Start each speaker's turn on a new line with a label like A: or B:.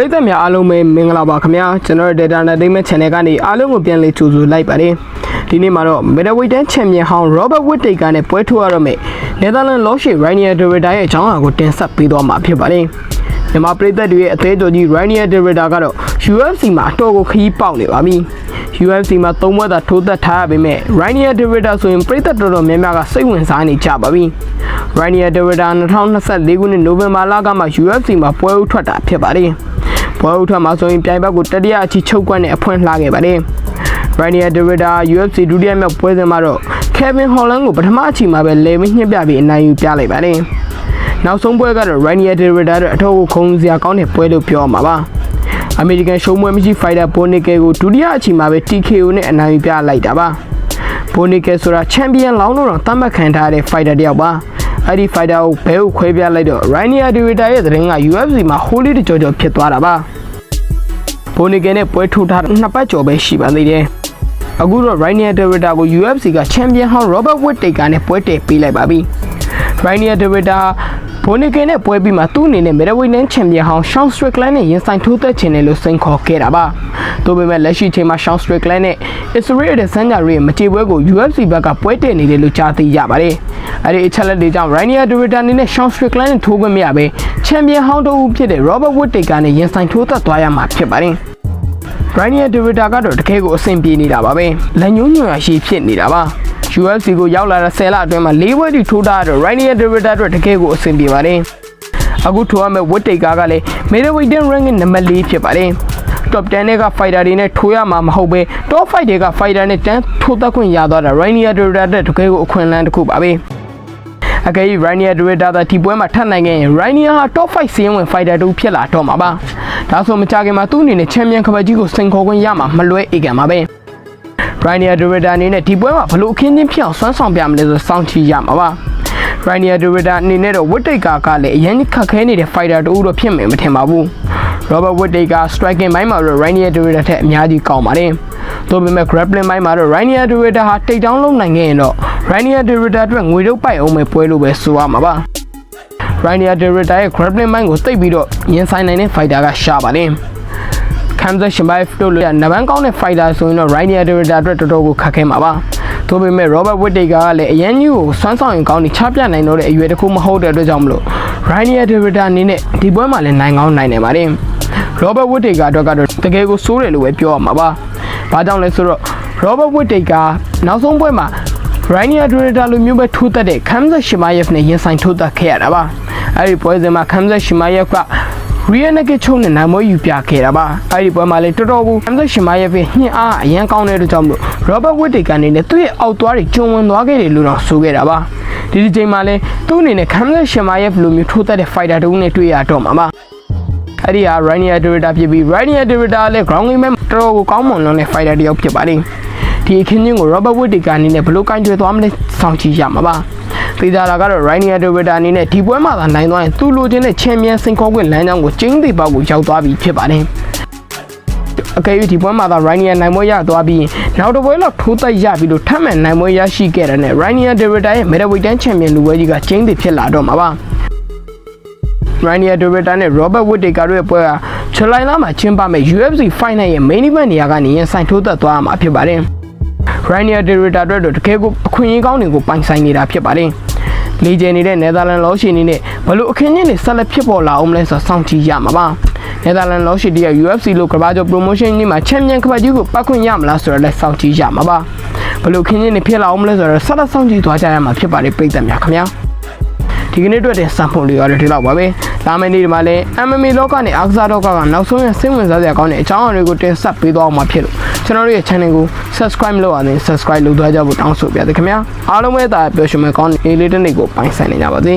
A: ပရိသတ်များအားလုံးပဲမင်္ဂလာပါခင်ဗျာကျွန်တော်တို့ Data Entertainment Channel ကနေအားလုံးကိုပြန်လည်ကြိုဆိုလိုက်ပါတယ်ဒီနေ့မှာတော့ Middleweight တန်းချန်ပီယံဟောင်း Robert Whittaker နဲ့ပွဲထိုးရတော့မယ် Netherlands Loshe Rainier de Rida ရဲ့အကြောင်းအရာကိုတင်ဆက်ပေးသွားမှာဖြစ်ပါတယ်မြန်မာပရိသတ်တွေရဲ့အသေးတော်ကြီး Rainier de Rida ကတော့ UFC မှာအတော်ကိုခရီးပေါက်နေပါပြီ UFC မှာသုံးဘွဲ့သာထိုးသက်ထားရပေမဲ့ Rainier de Rida ဆိုရင်ပရိသတ်တော်တော်များများကစိတ်ဝင်စားနေကြပါပြီ Rainier de Rida 2024ခုနှစ်နိုဝင်ဘာလကမှ UFC မှာပွဲဥထွက်တာဖြစ်ပါတယ် ပွဲဥထွက်မှာဆိုရင်ပြိုင်ဘက်ကိုတတိယအချီချုပ်ကွက်နဲ့အဖွင့်လှခဲ့ပါတယ် Rainier de Rida UFC ဒုတိယမြောက်ပွဲစဉ်မှာတော့ Kevin Holland ကိုပထမအချီမှာပဲလေမညှစ်ပြပြီးအနိုင်ယူပြလိုက်ပါတယ်နောက်ဆုံးပွဲကတော့ Rainier de Rida ရဲ့အထောက်အခုံစရာကောင်းတဲ့ပွဲလို့ပြောရမှာပါအမေရိကန်ရှုံးပွဲမရှိဖိုင်တာဘိုနီကယ်ကိုဒုတိယအချီမှာပဲ TKO နဲ့အနိုင်ယူပြလိုက်တာပါဘိုနီကယ်ဆိုတာချန်ပီယံလောင်းလို့တော့သတ်မှတ်ခံထားရတဲ့ဖိုင်တာတစ်ယောက်ပါ အဲ့ဒီဖိုင်တာကိုဘဲကိုခွဲပြလိုက်တော့ Rainier de Rida ရဲ့သတင်းက UFC မှာ holy တကြောကြောဖြစ်သွားတာပါဘိုနီကယ်နဲ့ပွဲထိုးထားတာနှစ်ပတ်ကျော်ပဲရှိပါသေးတယ်အခုတော့ Rainier de Rida ကို UFC ကချန်ပီယံဟောင်း Robert Whittaker နဲ့ပွဲတည်ပေးလိုက်ပါပြီ Rainier de Rida ဘိုနီကယ်နဲ့ပွဲပြီးမှသူ့အနေနဲ့ Middleweight နဲ့ချန်ပီယံဟောင်း Sean Strickland နဲ့ရင်ဆိုင်ထိုးသက်ချင်တယ်လို့စိန်ခေါ်ခဲ့တာပါ။ဒါပေမဲ့လက်ရှိချိန်မှာ Sean Strickland နဲ့ Israel Adesanya ရဲ့မကြေပွဲကို UFC ဘက်ကပွဲတည်နေတယ်လို့ကြားသိရပါတယ်။အဲဒီအချက်လက်တွေကြောင့် Rainier de Rida အနေနဲ့ Sean Strickland နဲ့ထိုးခွင့်မရဘဲချန်ပီယံဟောင်းတစ်ဦးဖြစ်တဲ့ Robert Whittaker နဲ့ရင်ဆိုင်ထိုးသက်သွားရမှာဖြစ်ပါတယ်။ Rainier de Rida ကတော့တကယ်ကိုအဆင်ပြေနေတာပါပဲ။လက်ညှိုးညွှန်ရရှိဖြစ်နေတာပါ။ UFC ကိုရောက်လာတဲ့10လအတွင်းမှာ၄ဘွဲတီထိုးထားတဲ့ Rainier de Rida အတွက်တကယ်ကိုအဆင်ပြေပါတယ်။အခုထိုးရမယ့် Whittaker ကလည်း Middleweight ranking နံပါတ်4ဖြစ်ပါတယ်။ Top 10တွေက fighter တွေနဲ့ထိုးရမှာမဟုတ်ပဲ Top 5တွေက fighter နဲ့တန်းထိုးသက်ခွင့်ရသွားတာ Rainier de Rida အတွက်တကယ်ကိုအခွင့်အလမ်းတစ်ခုပါပဲ။အကယ်၍ Rainier de Rida သာဒီပွဲမှာထပ်နိုင်ခဲ့ရင် Rainier ဟာ Top 5စီးရင်ဝင် fighter တူဖြစ်လာတော့မှာပါ။ဒါဆိုမကြခင်မှာသူ့အနေနဲ့ချန်ပီယံကပတ်ကြီးကိုစိန်ခေါ်ခွင့်ရမှာမလွဲအေကံပါပဲ။ Rainier de Rida အနေနဲ့ဒီပွဲမှာဘလို့အခင်းချင်းဖြစ်အောင်စွမ်းဆောင်ပြမလဲဆိုစောင့်ကြည့်ရမှာပါ။ Rainier de Rida အနေနဲ့တော့ Whittaker ကလည်းအရင်ခက်ခဲနေတဲ့ fighter တူတော့ဖြစ်မယ်မထင်ပါဘူး။ Robert Whittaker striking ဘိုင်းမှာတော့ Rainier de Rida ထက်အများကြီးကောင်းပါတယ်။သို့ပေမဲ့ grappling ဘိုင်းမှာတော့ Rainier de Rida ဟာတိတ်တောင်းလုံးနိုင်ခဲ့ရင်တော့ Rainier de Rida အတွက်ငွေတော့ပိုက်အောင်ပဲပွဲလို့ပဲဆိုရမှာပါ။ Rainier de Rida ရဲ့ grappling ဘိုင်းကိုသိပ်ပြီးတော့ရင်ဆိုင်နိုင်တဲ့ fighter ကရှာပါတယ်။ Kamza Shimaev တို့လိုနဗန်းကောင်းတဲ့ fighter ဆိုရင်တော့ Rainier de Rida အတွက်တော်တော်ကိုခက်ခဲမှာပါ။သို့ပေမဲ့ Robert Whittaker ကလည်းအရန်ကြီးကိုစွမ်းဆောင်ရင်ကောင်းနေချပြနိုင်တော့တဲ့အရွယ်တစ်ခုမဟုတ်တဲ့အတွက်ကြောင့်မလို့ Rainier de Rida အနေနဲ့ဒီပွဲမှာလည်းနိုင်ကောင်းနိုင်နေပါတယ်။ Robert Whittaker အတွက်ကတော့တကယ်ကိုစိုးတယ်လို့ပဲပြောရမှာပါ။ဘာကြောင့်လဲဆိုတော့ Robert Whittaker နောက်ဆုံးပွဲမှာ Rainier de Rida လိုမျိုးပဲထိုးသက်တဲ့ Kamza Shimaev နဲ့ရင်ဆိုင်ထိုးသက်ခဲ့ရတာပါ။အဲဒီပွဲစဉ်မှာ Kamza Shimaev က Real Naked ချုံနဲ့နိုင်မွေးယူပြခဲ့တာပါအဲ့ဒီပွဲမှာလည်းတော်တော်ကို Hamza Shimaev ရဲ့ညှင်းအားအရန်ကောင်းတဲ့အတွက်ကြောင့်မလို့ Robert Whittaker အနေနဲ့သူ့ရဲ့အောက်သွားတွေကျုံဝင်သွားခဲ့တယ်လို့တော့ဆိုခဲ့တာပါဒီဒီချိန်မှာလည်းသူ့အနေနဲ့ Hamza Shimaev လိုမျိုးထိုးသက်တဲ့ fighter တူနဲ့တွေ့ရတော့မှာပါအဲ့ဒီဟာ Rainier de Rida ဖြစ်ပြီး Rainier de Rida လည်း ground game မှာတော်တော်ကိုကောင်းမွန်လွန်တဲ့ fighter တစ်ယောက်ဖြစ်ပါတယ် ဒီအခင်းချင်းကို Robert Whittaker အနေနဲ့ဘယ်လိုကင်တွယ်သွားမလဲစောင့်ကြည့်ရမှာပါသေချာတာကတော့ Rainier de Rida အနေနဲ့ဒီပွဲမှာသာနိုင်သွားရင်သူ့လိုချင်တဲ့ချန်ပီယံစင်ခေါ်ခွင့်လမ်းကြောင်းကိုကျင်းသေးပေါက်ကိုရောက်သွားပြီဖြစ်ပါတယ်အကယ်၍ဒီပွဲမှာသာ Rainier နိုင်ပွဲရသွားပြီးနောက်တစ်ပွဲလောက်ထိုးသက်ရပြီးလို့ထပ်မံနိုင်ပွဲရရှိခဲ့တဲ့နဲ့ Rainier de Rida ရဲ့ Middleweight ချန်ပီယံလူပွဲကြီးကကျင်းသေးဖြစ်လာတော့မှာပါ Rainier de Rida နဲ့ Robert Whittaker တို့ရဲ့ပွဲကဇူလိုင်လမှာကျင်းပမယ့် UFC Final ရဲ့ Main Event နေရာကနေရင်ဆိုင်ထိုးသက်သွားမှာဖြစ်ပါတယ်။ Rainier de Rida တို့တော့တကယ်ကိုအခွင့်အရေးကောင်းတွေကိုပိုင်ဆိုင်နေတာဖြစ်ပါတယ်။လေဂျန်နေတဲ့ Netherlands လောရှိနေနဲ့ဘလို့အခင်းချင်းတွေဆက်လက်ဖြစ်ပေါ်လာအောင်လဲဆိုစောင့်ကြည့်ရမှာပါ။ Netherlands လောရှိတဲ့ UFC လို့ကမ္ဘာကျော် promotion ကြီးမှာချန်ပီယံကပတ်ကြီးကိုပတ်ခွင့်ရမလားဆိုတော့လည်းစောင့်ကြည့်ရမှာပါ။ဘလို့ခင်းချင်းတွေဖြစ်လာအောင်လဲဆိုတော့ဆက်လက်စောင့်ကြည့်သွားကြရမှာဖြစ်ပါတယ်ပြည်သက်များခင်ဗျာ။ဒီကနေ့အတွက်တဲ့စံပုံလေးရတယ်ဒီလောက်ပါပဲ လာမယ့်နေ့ဒီမှာလည်း MMA လောကနဲ့အားကစားလောကကနောက်ဆုံးရစိတ်ဝင်စားစရာကောင်းတဲ့အကြောင်းအရာတွေကိုတင်ဆက်ပေးသွားအောင်မှာဖြစ်လို့ကျွန်တော်တို့ရဲ့ channel ကို subscribe လုပ်ရရင် subscribe လုပ်သွားကြဖို့တောင်းဆိုပါရစေခင်ဗျာအားလုံးပဲဒါပျော်ရွှင်မဲ့ကောင်းတဲ့လေးတစ်နေ့ကိုပိုင်ဆိုင်နေကြပါစေ